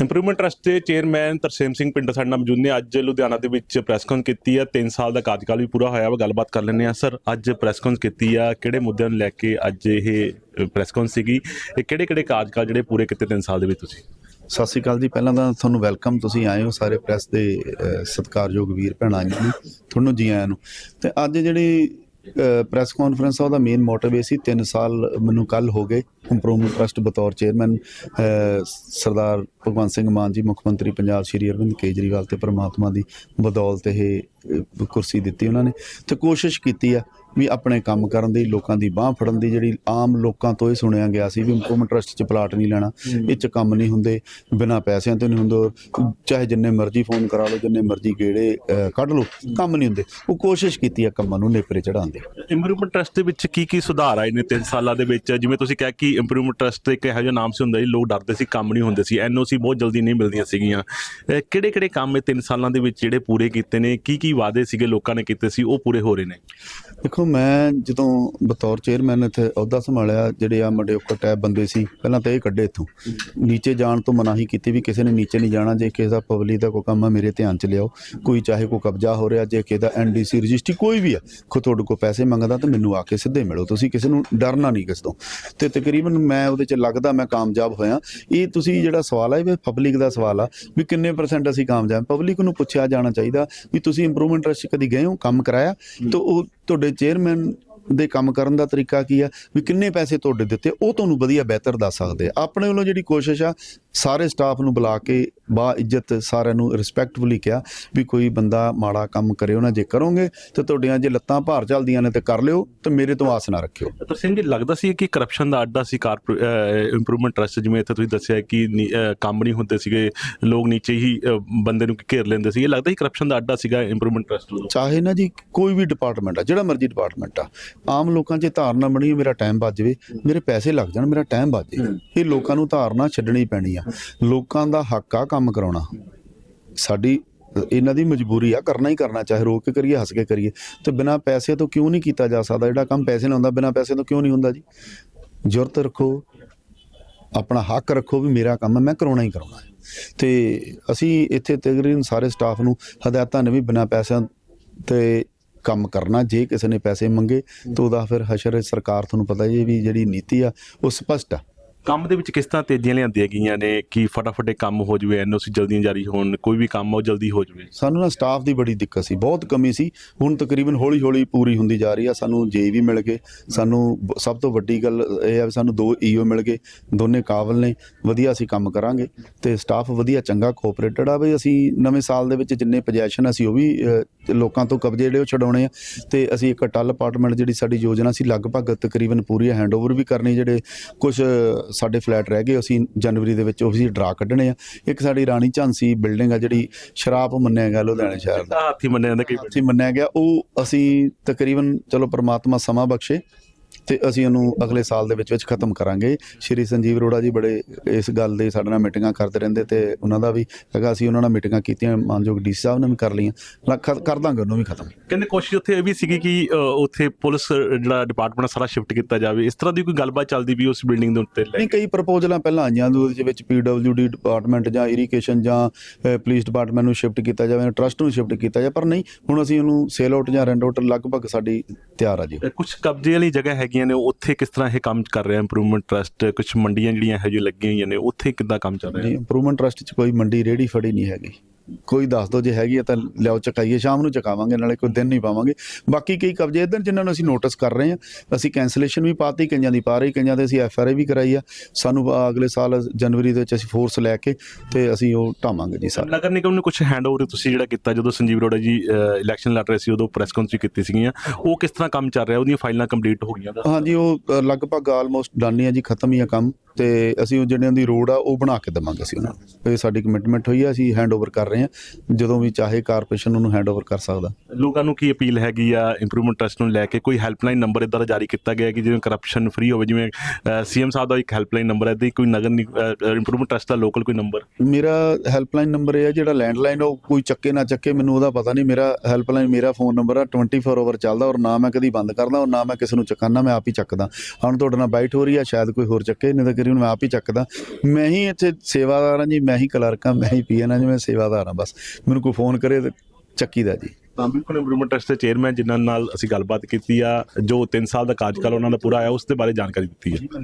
Improvement trust ਦੇ chairman Tarsem Singh ਪਿੰਡ ਸਾਡੇ ਨਾਲ ਮੌਜੂਦ ਨੇ। ਅੱਜ ਲੁਧਿਆਣਾ ਦੇ ਵਿੱਚ ਪ੍ਰੈਸ ਕਾਨਫਰੰਸ ਕੀਤੀ ਆ। 3 ਸਾਲ ਦਾ ਕਾਰਜਕਾਲ ਵੀ ਪੂਰਾ ਹੋਇਆ ਵਾ, ਗੱਲਬਾਤ ਕਰ ਲੈਂਦੇ ਆ। ਸਰ ਅੱਜ ਪ੍ਰੈਸ ਕਾਨਫਰੰਸ ਕੀਤੀ ਆ। ਕਿਹੜੇ ਮੁੱਦਿਆਂ ਨੂੰ ਲੈ ਕੇ ਅੱਜ ਇਹ ਪ੍ਰੈਸ ਕਾਨਫਰੰਸ ਸੀਗੀ? ਇਹ ਕਿਹੜੇ ਕਿਹੜੇ ਕਾਰਜਕਾਲ ਜਿਹੜੇ ਪੂਰੇ ਕੀਤੇ 3 ਸਾਲ ਦੇ ਵਿੱਚ ਤੁਸੀਂ? ਸਤਿ ਸ਼੍ਰੀ ਅਕਾਲ ਜੀ। ਪਹਿਲਾਂ ਤਾਂ ਤੁਹਾਨੂੰ ਵੈਲਕਮ ਤੁਸੀਂ ਆਏ ਹੋ ਸਾਰੇ ਪ੍ਰੈਸ ਦੇ ਸਤਿਕਾਰਯੋਗ ਵੀਰ ਭੈਣਾਂ ਜੀ ਤੁਹਾਨੂੰ ਜੀ ਆਇਆਂ ਨੂੰ। ਤੇ ਅੱਜ ਜਿਹੜੀ ਪ੍ਰੈਸ ਕਾਨਫਰੰਸ ਆ, ਉਹਦਾ ਮੇਨ ਮੋਟਿਵ ਇਹ ਸੀ 3 ਸਾਲ ਮੈਨੂੰ ਕੱਲ ਹੋ ਗਏ ਇੰਪਰੂਵਮੈਂਟ ਟਰਸਟ ਬਤੌਰ ਚੇਅਰਮੈਨ ਸਰਦਾਰ ਭਗਵੰਤ ਸਿੰਘ ਮਾਨ ਜੀ, ਮੁੱਖ ਮੰਤਰੀ ਪੰਜਾਬ ਸ਼੍ਰੀ ਅਰਵਿੰਦ ਕੇਜਰੀਵਾਲ ਤੇ ਪ੍ਰਮਾਤਮਾ ਦੀ ਬਦੌਲਤ ਇਹ ਕੁਰਸੀ ਦਿੱਤੀ ਉਹਨਾਂ ਨੇ, ਤੇ ਕੋਸ਼ਿਸ਼ ਕੀਤੀ ਆ ਵੀ ਆਪਣੇ ਕੰਮ ਕਰਨ ਦੀ ਲੋਕਾਂ ਦੀ ਬਾਹ ਫੜਨ ਦੀ ਜਿਹੜੀ ਆਮ ਲੋਕਾਂ ਤੋਂ ਇਹ ਸੁਣਿਆ ਗਿਆ ਸੀ ਵੀ ਇੰਪਰੂਵਮੈਂਟ ਟਰਸਟ 'ਚ ਪਲਾਟ ਨਹੀਂ ਲੈਣਾ ਇਹ 'ਚ ਕੰਮ ਨਹੀਂ ਹੁੰਦੇ ਬਿਨਾਂ ਪੈਸਿਆਂ ਤੋਂ ਨਹੀਂ ਹੁੰਦੇ ਚਾਹੇ ਜਿੰਨੇ ਮਰਜ਼ੀ ਫੋਨ ਕਰਾ ਲਓ ਜਿੰਨੇ ਮਰਜ਼ੀ ਗੇੜੇ ਕੱਢ ਲਓ ਕੰਮ ਨਹੀਂ ਹੁੰਦੇ। ਉਹ ਕੋਸ਼ਿਸ਼ ਕੀਤੀ ਆ ਕੰਮਾਂ ਨੂੰ ਨੇਪਰੇ ਚੜਾਉਣ ਦੀ। ਇੰਪਰੂਵਮੈਂਟ ਟਰਸਟ ਦੇ ਵਿੱਚ ਕੀ ਕੀ ਸੁਧਾਰ ਆਏ ਨੇ 3 ਸਾਲਾਂ ਦੇ ਵਿੱਚ? ਜਿਵੇਂ ਤੁਸੀਂ ਕਿਹਾ ਕਿ ਇੰਪਰੂਵਮੈਂਟ ਟਰਸਟ ਇੱਕ ਇਹੋ ਜਿਹਾ ਨਾਮ ਸੀ ਹੁੰਦਾ ਸੀ ਲੋਕ ਡਰਦੇ ਸੀ ਕੰਮ ਨਹੀਂ ਹੁੰਦੇ ਸੀ। ਐਨਓਸੀ ਬਹੁਤ ਜਲਦੀ ਨਹੀਂ ਮਿਲਦੀਆਂ ਸੀਗੀਆਂ। ਕਿਹੜੇ ਕਿਹੜੇ ਕੰਮ ਇਹ 3 ਸਾਲਾਂ ਦੇ ਵਿੱਚ ਜਿਹੜੇ ਪੂਰੇ ਕੀਤੇ ਨੇ? ਕੀ ਕੀ ਵਾਅਦੇ ਸੀਗੇ ਲੋਕਾਂ ਨੇ ਕੀਤੇ ਸੀ? ਉਹ ਪੂਰੇ ਹੋ ਰਹੇ ਨੇ। ਦੇਖੋ ਮੈਂ ਜਦੋਂ ਬਤੌਰ ਚੇਅਰਮੈਨ ਇੱਥੇ ਅਹੁਦਾ ਸੰਭਾਲਿਆ ਜਿਹੜੇ ਆ ਮੁੰਡੇ ਉੱਕਰ ਟੈਬ ਬੰਦੇ ਸੀ ਪਹਿਲਾਂ ਤਾਂ ਇਹ ਕੱਢੇ ਇੱਥੋਂ। ਨੀਚੇ ਜਾਣ ਤੋਂ ਮਨਾਹੀ ਕੀਤੀ ਵੀ ਕਿਸੇ ਨੇ ਨੀਚੇ ਨਹੀਂ ਜਾਣਾ ਜੇ ਕਿਸੇ ਦਾ ਪਬਲਿਕ ਦਾ ਕੋਈ ਕੰਮ ਆ ਮੇਰੇ ਧਿਆਨ ਚ ਲਿਆਓ। ਕੋਈ ਚਾਹੇ ਕੋਈ ਕਬਜ਼ਾ ਹੋ ਰਿਹਾ ਜੇ ਕਿਸੇ ਦਾ ਐਨਡੀਸੀ ਰਜਿਸਟਰੀ ਕੋਈ ਵੀ ਆ ਖੋ ਤੁਹਾਡੇ ਕੋਲ ਪੈਸੇ ਮੰਗਦਾ ਤਾਂ ਮੈਨੂੰ ਆ ਕੇ ਸਿੱਧੇ ਮਿਲੋ। ਤੁਸੀਂ ਕਿਸੇ ਨੂੰ ਡਰਨਾ ਨਹੀਂ ਕਿਸ ਤੋਂ। ਤੇ ਤਕਰੀਬਨ ਮੈਂ ਉਹਦੇ ਚ ਲੱਗਦਾ ਮੈਂ ਕਾਮਯਾਬ ਹੋਇਆ। ਇਹ ਤੁਸੀਂ ਜਿਹੜਾ ਸਵਾਲ ਹੈ ਵੀ ਪਬਲਿਕ ਦਾ ਸਵਾਲ ਆ ਵੀ ਕਿੰਨੇ ਪਰਸੈਂਟ ਅਸੀਂ ਕਾਮਯਾਬ? ਪਬਲਿਕ ਨੂੰ ਪੁੱਛਿਆ ਜਾਣਾ ਚਾਹੀਦਾ ਵੀ ਤੁਸੀਂ ਇੰਪਰੂਵਮੈਂਟ ਟਰਸਟ ਕਦੀ ਗਏ ਹੋ ਕੰਮ ਕਰਾਇਆ? ਤਾਂ ਉਹ ਤੁਹਾਡੇ ਚੇਅਰਮੈਨ ਦੇ ਕੰਮ ਕਰਨ ਦਾ ਤਰੀਕਾ ਕੀ ਆ? ਵੀ ਕਿੰਨੇ ਪੈਸੇ ਤੁਹਾਡੇ ਦਿੱਤੇ? ਉਹ ਤੁਹਾਨੂੰ ਵਧੀਆ ਬਿਹਤਰ ਦੱਸ ਸਕਦੇ ਆ। ਆਪਣੇ ਵੱਲੋਂ ਜਿਹੜੀ ਕੋਸ਼ਿਸ਼ ਆ ਸਾਰੇ ਸਟਾਫ ਨੂੰ ਬੁਲਾ ਕੇ ਬਾ ਇੱਜ਼ਤ ਸਾਰਿਆਂ ਨੂੰ ਰਿਸਪੈਕਟਫੁਲੀ ਕਿਹਾ ਵੀ ਕੋਈ ਬੰਦਾ ਮਾੜਾ ਕੰਮ ਕਰਿਓ ਨਾ ਜੇ ਕਰੋਗੇ ਤੇ ਤੁਹਾਡੀਆਂ ਜੇ ਲੱਤਾਂ ਭਾਰ ਚੱਲਦੀਆਂ ਨੇ ਤੇ ਕਰ ਲਿਓ ਤੇ ਮੇਰੇ ਤੋਂ ਆਸ ਨਾ ਰੱਖਿਓ। ਤਰਸੇਮ ਜੀ ਲੱਗਦਾ ਸੀ ਕਿ ਕਰਪਸ਼ਨ ਦਾ ਅੱਡਾ ਸੀ ਕਾਰ ਇੰਪਰੂਵਮੈਂਟ ਟਰਸਟ ਜਿਵੇਂ ਇੱਥੇ ਤੁਸੀਂ ਦੱਸਿਆ ਕਿ ਨੀ- ਕੰਮ ਨਹੀਂ ਹੁੰਦੇ ਸੀਗੇ ਲੋਕ ਨੀਚੇ ਹੀ ਬੰਦੇ ਨੂੰ ਘੇਰ ਲੈਂਦੇ ਸੀ ਇਹ ਲੱਗਦਾ ਸੀ ਕਰਪਸ਼ਨ ਦਾ ਅੱਡਾ ਸੀਗਾ ਇੰਪਰੂਵਮੈਂਟ ਟਰਸਟ ਵੱਲੋਂ? ਚਾਹੇ ਨਾ ਜੀ ਕੋਈ ਵੀ ਡਿਪਾਰਟਮੈਂਟ ਆ ਜਿਹੜਾ ਮਰਜ਼ੀ ਡਿਪਾਰਟਮੈਂਟ ਆ ਆਮ ਲੋਕਾਂ 'ਚ ਧਾਰਨਾ ਬਣੀ ਮੇਰਾ ਟਾਈਮ ਬਚ ਜਾਵੇ ਮੇਰੇ ਪੈਸੇ ਲੱਗ ਜਾਣ ਮੇਰਾ ਟਾਈਮ ਬਚ ਜਾਵੇ ਇਹ ਲੋਕਾਂ ਨੂੰ ਧਾਰਨਾ ਛੱਡਣੀ ਪੈਣੀ ਆ। ਲੋਕਾਂ ਦਾ ਹੱਕ ਆ ਕੰਮ ਕਰਾਉਣਾ। ਸਾਡੀ, ਇਹਨਾਂ ਦੀ ਮਜਬੂਰੀ ਆ, ਕਰਨਾ ਹੀ ਕਰਨਾ, ਚਾਹੇ ਰੋ ਕੇ ਕਰੀਏ, ਹੱਸ ਕੇ ਕਰੀਏ। ਤੇ ਬਿਨਾਂ ਪੈਸੇ ਤੋਂ ਕਿਉਂ ਨਹੀਂ ਕੀਤਾ ਜਾ ਸਕਦਾ? ਜਿਹੜਾ ਕੰਮ ਪੈਸੇ ਨਾਲ ਹੁੰਦਾ, ਬਿਨਾਂ ਪੈਸੇ ਤੋਂ ਕਿਉਂ ਨਹੀਂ ਹੁੰਦਾ ਜੀ? ਜ਼ਰੂਰਤ ਰੱਖੋ, ਆਪਣਾ ਹੱਕ ਰੱਖੋ ਵੀ ਮੇਰਾ ਕੰਮ ਮੈਂ ਕਰਾਉਣਾ ਹੀ ਕਰਾਉਣਾ ਹੈ। ਤੇ ਅਸੀਂ ਇੱਥੇ ਤਕਰੀਬਨ ਸਾਰੇ ਸਟਾਫ ਨੂੰ ਹਦਾਇਤਾਂ ਨੇ ਵੀ ਬਿਨਾਂ ਪੈਸਿਆਂ ਤੇ ਕੰਮ ਕਰਨਾ, ਜੇ ਕਿਸੇ ਨੇ ਪੈਸੇ ਮੰਗੇ, ਤਾਂ ਉਹਦਾ ਫਿਰ ਹਸ਼ਰ ਸਰਕਾਰ, ਤੁਹਾਨੂੰ ਪਤਾ ਜੀ ਵੀ ਜਿਹੜੀ ਨੀਤੀ ਆ, ਉਹ ਸਪਸ਼ਟ ਆ। ਕੰਮ ਦੇ ਵਿੱਚ ਕਿਸ ਤਰ੍ਹਾਂ ਤੇਜ਼ੀਆਂ ਲਿਆਂਦੀਆਂ ਗਈਆਂ ਨੇ? ਕਿ ਫਟਾਫਟ ਇਹ ਕੰਮ ਹੋ ਜਵੇ? ਐਨਓਸੀ ਜਲਦੀ ਜਾਰੀ ਹੋਣ, ਕੋਈ ਵੀ ਕੰਮ ਆ ਉਹ ਜਲਦੀ ਹੋ ਜਵੇ? ਸਾਨੂੰ ਨਾ ਸਟਾਫ ਦੀ ਬੜੀ ਦਿੱਕਤ ਸੀ, ਬਹੁਤ ਕਮੀ ਸੀ। ਹੁਣ ਤਕਰੀਬਨ ਹੌਲੀ ਹੌਲੀ ਪੂਰੀ ਹੁੰਦੀ ਜਾ ਰਹੀ ਆ, ਸਾਨੂੰ ਜੇ ਵੀ ਮਿਲ ਗਏ, ਸਾਨੂੰ ਸਭ ਤੋਂ ਵੱਡੀ ਗੱਲ ਇਹ ਆ ਵੀ ਸਾਨੂੰ ਦੋ ਈਓ ਮਿਲ ਗਏ, ਦੋਨੇ ਕਾਬਲ ਨੇ, ਵਧੀਆ ਅਸੀਂ ਕੰਮ ਕਰਾਂਗੇ ਤੇ ਸਟਾਫ ਵਧੀਆ, ਚੰਗਾ ਕੋਆਪਰੇਟਡ ਆ ਵੀ ਅਸੀਂ ਨਵੇਂ ਸਾਲ ਦੇ ਵਿੱਚ ਜਿੰਨੇ ਪੋਜੀਸ਼ਨ ਅਸੀਂ ਉਹ ਵੀ ਲੋਕਾਂ ਤੋਂ ਕਬਜ਼ੇ ਜਿਹੜੇ ਉਹ ਛਡਾਉਣੇ ਆ। ਤੇ ਅਸੀਂ ਇੱਕ ਟੱਲ ਅਪਾਰਟਮੈਂਟ ਜਿਹੜੀ ਸਾਡੀ ਯੋਜਨਾ ਸੀ ਲਗਭਗ ਤਕਰੀਬਨ ਪੂਰੀ ਹੈਂਡਓਵਰ ਵੀ ਕਰਨੀ ਜਿਹੜੇ ਕੁਝ ਸਾਡੇ ਫਲੈਟ ਰਹਿ ਗਏ ਅਸੀਂ ਜਨਵਰੀ ਦੇ ਵਿੱਚ ਉਹ ਵੀ ਡਰਾ ਕੱਢਣੇ ਆ। ਇੱਕ ਸਾਡੀ ਰਾਣੀ ਝਾਂਸੀ ਬਿਲਡਿੰਗ ਆ ਜਿਹੜੀ ਸ਼ਰਾਬ ਮੰਨਿਆ ਗਿਆ ਲੁਧਿਆਣਾ ਸ਼ਹਿਰ ਦਾ। ਹਾਥੀ ਮੰਨਿਆ ਜਾਂਦਾ ਕਈ ਅਸੀਂ ਮੰਨਿਆ ਗਿਆ ਉਹ ਅਸੀਂ ਤਕਰੀਬਨ ਚਲੋ ਪ੍ਰਮਾਤਮਾ ਸਮਾਂ ਬਖਸ਼ੇ ਤੇ ਅਸੀਂ ਉਹਨੂੰ ਅਗਲੇ ਸਾਲ ਦੇ ਵਿੱਚ ਵਿੱਚ ਖਤਮ ਕਰਾਂਗੇ। ਸ਼੍ਰੀ ਸੰਜੀਵ ਅਰੋੜਾ ਜੀ ਬੜੇ ਇਸ ਗੱਲ ਦੇ ਸਾਡੇ ਨਾਲ ਮੀਟਿੰਗਾਂ ਕਰਦੇ ਰਹਿੰਦੇ ਤੇ ਉਹਨਾਂ ਦਾ ਵੀ ਹੈਗਾ। ਅਸੀਂ ਉਹਨਾਂ ਨਾਲ ਮੀਟਿੰਗਾਂ ਕੀਤੀਆਂ ਮਾਨਯੋਗ ਡੀ ਸਾਹਿਬ ਨੇ ਵੀ ਕਰ ਲਈਆਂ। ਕਰ ਦਾਂਗੇ ਉਹਨੂੰ ਵੀ ਖਤਮ। ਕਹਿੰਦੇ ਕੋਸ਼ਿਸ਼ ਉੱਥੇ ਇਹ ਵੀ ਸੀਗੀ ਕਿ ਉੱਥੇ ਪੁਲਿਸ ਜਿਹੜਾ ਡਿਪਾਰਟਮੈਂਟ ਸਾਰਾ ਸ਼ਿਫਟ ਕੀਤਾ ਜਾਵੇ। ਇਸ ਤਰ੍ਹਾਂ ਦੀ ਕੋਈ ਗੱਲਬਾਤ ਚੱਲਦੀ ਵੀ ਉਸ ਬਿਲਡਿੰਗ ਦੇ ਉੱਤੇ ਨਹੀਂ ਕਈ ਪ੍ਰਪੋਜ਼ਲਾਂ ਪਹਿਲਾਂ ਆਈਆਂ ਉਹਦੇ ਵਿੱਚ ਪੀਡਬਲਯੂਡੀ ਡਿਪਾਰਟਮੈਂਟ ਜਾਂ ਇਰੀਗੇਸ਼ਨ ਜਾਂ ਪੁਲਿਸ ਡਿਪਾਰਟਮੈਂਟ ਨੂੰ ਸ਼ਿਫਟ ਕੀਤਾ ਜਾਵੇ ਟਰਸਟ ਨੂੰ ਸ਼ਿਫਟ ਕੀਤਾ ਜਾਵੇ ਪਰ ਨਹੀਂ ਹੁਣ ਅਸੀਂ ਉਹਨੂੰ ਸੇਲ ਆਊਟ ਜਾਂ ਰੈਂਡ ਆਊਟ ਲਗਭਗ ਸਾਡੀ ਤਿਆਰ ਆ ਜੀ। ਕੁਝ ਕਬਜ਼ੇ ਵਾਲੀ ਜਗ੍ਹਾ ਹੈਗੀਆਂ ਨੇ, ਉੱਥੇ ਕਿਸ ਤਰ੍ਹਾਂ ਇਹ ਕੰਮ ਕਰ ਰਿਹਾ? ਇੰਪਰੂਵਮੈਂਟ ਟਰਸਟ ਕੁਝ ਮੰਡੀਆਂ ਜਿਹੜੀਆਂ ਇਹੋ ਜਿਹੀਆਂ ਲੱਗੀਆਂ ਹੋਈਆਂ ਨੇ, ਉੱਥੇ ਕਿੱਦਾਂ ਕੰਮ ਚੱਲ ਰਿਹਾ? ਇੰਪਰੂਵਮੈਂਟ ਟਰਸਟ 'ਚ ਕੋਈ ਮੰਡੀ ਰੇੜੀ ਫੜੀ ਨਹੀਂ ਹੈਗੀ। ਕੋਈ ਦੱਸ ਦੋ ਜੇ ਹੈਗੀ ਹੈ ਤਾਂ ਲਿਆਓ ਚਕਾਈਏ ਸ਼ਾਮ ਨੂੰ ਚਕਾਵਾਂਗੇ ਨਾਲੇ ਕੋਈ ਦਿਨ ਨਹੀਂ ਪਾਵਾਂਗੇ। ਬਾਕੀ ਕਈ ਕਬਜ਼ੇ ਇਧਰ ਜਿਨ੍ਹਾਂ ਨੂੰ ਅਸੀਂ ਨੋਟਿਸ ਕਰ ਰਹੇ ਹਾਂ ਅਸੀਂ ਕੈਂਸਲੇਸ਼ਨ ਵੀ ਪਾਤੀ ਕਈਆਂ ਦੀ ਪਾ ਰਹੀ ਕਈਆਂ ਦੇ ਅਸੀਂ ਐਫ ਆਰ ਆਈ ਵੀ ਕਰਾਈ ਆ। ਸਾਨੂੰ ਅਗਲੇ ਸਾਲ ਜਨਵਰੀ ਦੇ ਵਿੱਚ ਅਸੀਂ ਫੋਰਸ ਲੈ ਕੇ ਤੇ ਅਸੀਂ ਉਹ ਢਾਵਾਂਗੇ ਜੀ ਸਾਰਾ। ਨਗਰ ਨਿਗਮ ਨੂੰ ਕੁਝ ਹੈਂਡਓਵਰ ਤੁਸੀਂ ਜਿਹੜਾ ਕੀਤਾ ਜਦੋਂ ਸੰਜੀਵ ਅਰੋੜਾ ਜੀ ਇਲੈਕਸ਼ਨ ਲੜ ਰਹੇ ਸੀ ਉਦੋਂ ਪ੍ਰੈਸ ਕਾਨਫਰੰਸ ਕੀਤੀ ਸੀਗੀਆਂ। ਉਹ ਕਿਸ ਤਰ੍ਹਾਂ ਕੰਮ ਚੱਲ ਰਿਹਾ? ਉਹਦੀਆਂ ਫਾਈਲਾਂ ਕੰਪਲੀਟ ਹੋ ਗਈਆਂ ਹਾਂਜੀ ਉਹ ਲਗਭਗ ਆਲਮੋਸਟ ਡਨ ਹੀ ਆ ਜੀ ਖਤਮ ਹੀ ਆ ਕੰਮ। ਤੇ ਅਸੀਂ ਉਹ ਜਿਹੜਿਆਂ ਦੀ ਰੋਡ ਆ ਉਹ ਬਣਾ ਕੇ ਦੇਵਾਂਗੇ ਅਸੀਂ ਉਹਨਾਂ ਨੂੰ। ਇਹ ਸਾਡੀ ਕਮਿਟਮੈਂਟ ਹੋਈ ਆ ਅਸੀਂ ਹੈਂਡਓਵਰ ਕਰ ਰਹੇ ਹਾਂ। ਜਦੋਂ ਵੀ ਚਾਹੇ ਕਾਰਪੋਰੇਸ਼ਨ ਉਹਨੂੰ ਹੈਂਡਓਵਰ ਕਰ ਸਕਦਾ। ਲੋਕਾਂ ਨੂੰ ਕੀ ਅਪੀਲ ਹੈਗੀ ਆ ਇੰਪਰੂਵਮੈਂਟ ਟਰਸਟ ਨੂੰ ਲੈ ਕੇ? ਕੋਈ ਹੈਲਪਲਾਈਨ ਨੰਬਰ ਇਦਾਂ ਦਾ ਜਾਰੀ ਕੀਤਾ ਗਿਆ ਕਿ ਜਿਵੇਂ ਕਰਪਸ਼ਨ ਫ੍ਰੀ ਹੋਵੇ ਜਿਵੇਂ ਸੀਐਮ ਸਾਹਿਬ ਦਾ ਇੱਕ ਹੈਲਪਲਾਈਨ ਨੰਬਰ ਹੈ ਤੇ ਕੋਈ ਨਗਰ ਇੰਪਰੂਵਮੈਂਟ ਟਰਸਟ ਦਾ ਲੋਕਲ ਕੋਈ ਨੰਬਰ ਮੇਰਾ ਹੈਲਪਲਾਈਨ ਨੰਬਰ ਇਹ ਹੈ ਜਿਹੜਾ ਲੈਂਡਲਾਈਨ ਉਹ ਕੋਈ ਚੱਕੇ ਨਾ ਚੱਕੇ ਮੈਨੂੰ ਉਹਦਾ ਪਤਾ ਨਹੀਂ। ਮੇਰਾ ਹੈਲਪਲਾਈਨ ਮੇਰਾ ਫੋਨ ਨੰਬਰ ਆ 24 ਆਵਰ ਚੱਲਦਾ ਔਰ ਨਾ ਮੈਂ ਕਦੀ ਬੰਦ ਕਰਦਾ ਔਰ ਨਾ ਮੈਂ ਕਿਸੇ ਨੂੰ ਚਕਾਨਾ ਮੈਂ ਆਪ ਹੀ ਚੱਕਦਾ। ਹੁਣ ਤੁਹਾਡੇ ਨਾਲ ਬਾਈਟ ਹੋ ਰਹੀ ਆ ਸ਼ਾਇਦ ਕੋਈ ਹੋਰ ਚੱਕੇ ਨਹੀਂ ਤਾਂ ਕਰੀ ਮੈਂ ਆਪ ਹੀ ਚੱਕਦਾ। ਮੈਂ ਹੀ ਇੱਥੇ ਸੇਵਾਦਾਰ ਹਾਂ ਜੀ, ਮੈਂ ਹੀ ਕਲਰਕ ਹਾਂ, ਮੈਂ ਹੀ ਪੀਐਨ ਹਾਂ ਜੀ, ਮੈਂ ਸੇਵਾਦਾਰ ਹਾਂ ਬਸ। ਮੈਨੂੰ ਕੋਈ ਫੋਨ ਕਰੇ ਤੇ ਚੱਕੀਦਾ ਜੀ। ਤਾਂ ਬਿਲਕੁਲ ਇੰਪਰੂਵਮੈਂਟ ਟਰਸਟ ਦੇ ਚੇਅਰਮੈਨ ਜਿਨ੍ਹਾਂ ਨਾਲ ਅਸੀਂ ਗੱਲਬਾਤ ਕੀਤੀ ਆ, ਜੋ 3 ਸਾਲ ਦਾ ਕਾਰਜਕਾਲ ਉਹਨਾਂ ਦਾ ਪੂਰਾ ਆਇਆ, ਉਸ ਦੇ ਬਾਰੇ ਜਾਣਕਾਰੀ ਦਿੱਤੀ ਹੈ।